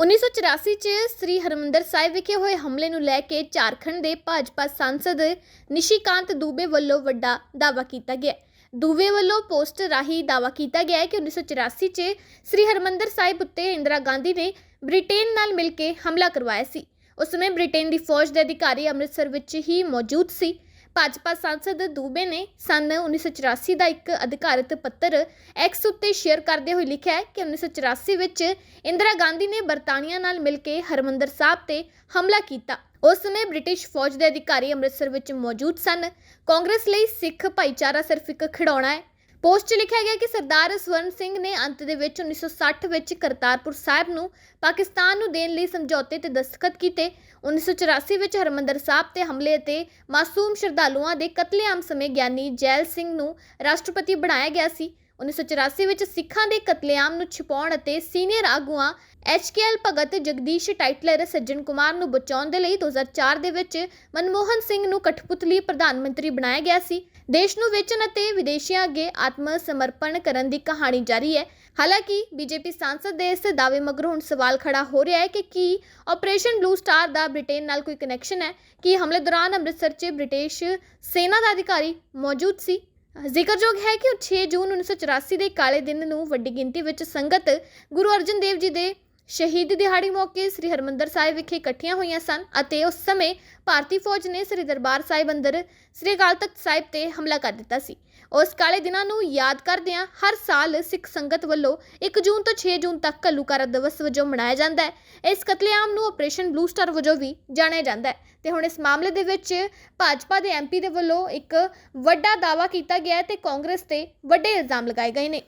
1984 ਚ ਸ੍ਰੀ ਹਰਮੰਦਰ ਸਾਹਿਬ ਵਿਖੇ ਹੋਏ ਹਮਲੇ ਨੂੰ ਲੈ ਕੇ ਝਾਰਖੰਡ ਦੇ ਭਾਜਪਾ ਸਾਂਸਦ ਨਿਸ਼ੀਕਾਂਤ ਦੂਬੇ ਵੱਲੋਂ ਵੱਡਾ ਦਾਅਵਾ ਕੀਤਾ ਗਿਆ ਹੈ। ਦੂਬੇ ਵੱਲੋਂ ਪੋਸਟਰ ਰਾਹੀਂ ਦਾਅਵਾ ਕੀਤਾ ਗਿਆ ਹੈ ਕਿ 1984 ਚ ਸ੍ਰੀ ਹਰਮੰਦਰ ਸਾਹਿਬ ਉੱਤੇ ਇੰਦਰਾ ਗਾਂਧੀ ਨੇ ਬ੍ਰਿਟੇਨ ਨਾਲ ਮਿਲ ਕੇ ਹਮਲਾ ਕਰਵਾਇਆ ਸੀ ਉਸ ਸਮੇਂ ਬ੍ਰਿਟੇਨ ਦੀ ਫੌਜ ਦੇ ਅਧਿਕਾਰੀ ਅੰਮ੍ਰਿਤਸਰ ਵਿੱਚ ਹੀ ਮੌਜੂਦ ਸੀ ਭਾਜਪਾ ਸਾਂਸਦ ਦੂਬੇ ਨੇ ਸੰਨ 1984 ਦਾ ਇੱਕ ਅਧਿਕਾਰਤ ਪੱਤਰ ਐਕਸ ਉੱਤੇ ਸ਼ੇਅਰ ਕਰਦੇ ਹੋਏ ਲਿਖਿਆ ਹੈ ਕਿ 1984 ਵਿੱਚ ਇੰਦਰਾ ਗਾਂਧੀ ਨੇ ਬਰਤਾਨੀਆ ਨਾਲ ਮਿਲ ਕੇ ਹਰਮੰਦਰ ਸਾਹਿਬ ਤੇ ਹਮਲਾ ਕੀਤਾ। ਉਸ ਸਮੇਂ ਬ੍ਰਿਟਿਸ਼ ਫੌਜ ਦੇ ਅਧਿਕਾਰੀ ਅੰਮ੍ਰਿਤਸਰ ਵਿੱਚ ਮੌਜੂਦ ਸਨ। ਕਾਂਗਰਸ ਲਈ ਸਿੱਖ ਭਾਈਚਾਰਾ ਸਿਰਫ ਇੱਕ ਖਿਡੌਣਾ ਹੈ। ਪੋਸਟ 'ਚ ਲਿਖਿਆ ਗਿਆ ਕਿ ਸਰਦਾਰ ਸਵਰਨ ਸਿੰਘ ਨੇ ਅੰਤ ਦੇ ਵਿੱਚ 1960 ਵਿੱਚ ਕਰਤਾਰਪੁਰ ਸਾਹਿਬ ਨੂੰ ਪਾਕਿਸਤਾਨ ਨੂੰ ਦੇਣ ਲਈ ਸਮਝੌਤੇ ਤੇ ਦਸਤਖਤ ਕੀਤੇ। 1984 ਵਿੱਚ ਹਰਮੰਦਰ ਸਾਹਿਬ ਤੇ ਹਮਲੇ ਅਤੇ ਮਾਸੂਮ ਸ਼ਰਧਾਲੂਆਂ ਦੇ ਕਤਲੇਆਮ ਸਮੇਂ ਗਿਆਨੀ ਜੈਲ ਸਿੰਘ ਨੂੰ ਰਾਸ਼ਟਰਪਤੀ ਬਣਾਇਆ ਗਿਆ ਸੀ। 1984 ਵਿੱਚ ਸਿੱਖਾਂ ਦੇ ਕਤਲੇਆਮ ਨੂੰ ਛੁਪਾਉਣ ਅਤੇ ਸੀਨੀਅਰ ਆਗੂਆਂ ਐਚਕੇਐਲ ਭਗਤ ਜਗਦੀਸ਼ ਟਾਈਟਲਰ ਸੱਜਣ ਕੁਮਾਰ ਨੂੰ ਬਚਾਉਣ ਦੇ ਲਈ 2004 ਦੇ ਵਿੱਚ ਮਨਮੋਹਨ ਸਿੰਘ ਨੂੰ ਕਠਪੁਤਲੀ ਪ੍ਰਧਾਨ ਮੰਤਰੀ ਬਣਾਇਆ ਗਿਆ ਸੀ। ਦੇਸ਼ ਨੂੰ ਵੇਚਣ ਅਤੇ ਵਿਦੇਸ਼ੀਆਂ ਅੱਗੇ ਆਤਮ ਸਮਰਪਣ ਕਰਨ ਦੀ ਕਹਾਣੀ ਜਾਰੀ ਹੈ। ਹਾਲਾਂਕਿ ਬੀਜੇਪੀ ਸਾਂਸਦ ਦੇ ਇਸ ਦਾਅਵੇ ਮਗਰੋਂ ਹੁਣ ਸਵਾਲ ਖੜਾ ਹੋ ਰਿਹਾ ਹੈ ਕਿ ਕੀ ਆਪਰੇਸ਼ਨ ਬਲੂ ਸਟਾਰ ਦਾ ਬ੍ਰਿਟੇਨ ਨਾਲ ਕੋਈ ਕਨੈਕਸ਼ਨ ਹੈ? ਕੀ ਹਮਲੇ ਦੌਰਾਨ ਅੰਮ੍ਰਿਤਸਰ 'ਚ ਬ੍ਰਿਟਿਸ਼ ਸੈਨਾ ਦਾ ਅਧਿਕਾਰੀ ਮੌਜੂਦ ਸੀ? ਜ਼ਿਕਰਯੋਗ ਹੈ ਕਿ 6 ਜੂਨ 1984 ਦੇ ਕਾਲੇ ਦਿਨ ਨੂੰ ਵੱਡੀ ਗਿਣਤੀ ਵਿੱਚ ਸੰਗਤ ਗੁਰੂ ਅਰਜਨ ਦੇਵ ਜੀ ਦੇ ਸ਼ਹੀਦੀ ਦਿਹਾੜੀ ਮੌਕੇ ਸ੍ਰੀ ਹਰਮੰਦਰ ਸਾਹਿਬ ਵਿਖੇ ਇਕੱਠੀਆਂ ਹੋਈਆਂ ਸਨ ਅਤੇ ਉਸ ਸਮੇਂ ਭਾਰਤੀ ਫੌਜ ਨੇ ਸ੍ਰੀ ਦਰਬਾਰ ਸਾਹਿਬ ਅੰਦਰ ਸ੍ਰੀ ਅਕਾਲ ਤਖਤ ਸਾਹਿਬ ਤੇ ਹਮਲਾ ਕਰ ਦਿੱਤਾ ਸੀ। ਉਸ ਕਾਲੇ ਦਿਨਾਂ ਨੂੰ ਯਾਦ ਕਰਦਿਆਂ ਹਰ ਸਾਲ ਸਿੱਖ ਸੰਗਤ ਵੱਲੋਂ 1 ਜੂਨ ਤੋਂ 6 ਜੂਨ ਤੱਕ ਘੱਲੂਕਾਰਾ ਦਿਵਸ ਵਜੋਂ ਮਨਾਇਆ ਜਾਂਦਾ ਹੈ। ਇਸ ਕਤਲੇਆਮ ਨੂੰ ਆਪਰੇਸ਼ਨ ਬਲੂ ਸਟਾਰ ਵਜੋਂ ਵੀ ਜਾਣਿਆ ਜਾਂਦਾ ਹੈ ਤੇ ਹੁਣ ਇਸ ਮਾਮਲੇ ਦੇ ਵਿੱਚ ਭਾਜਪਾ ਦੇ ਐਮਪੀ ਦੇ ਵੱਲੋਂ ਇੱਕ ਵੱਡਾ ਦਾਅਵਾ ਕੀਤਾ ਗਿਆ ਹੈ ਤੇ ਕਾਂਗਰਸ ਤੇ ਵੱਡੇ ਇਲਜ਼ਾਮ ਲਗਾਏ ਗਏ ਨੇ।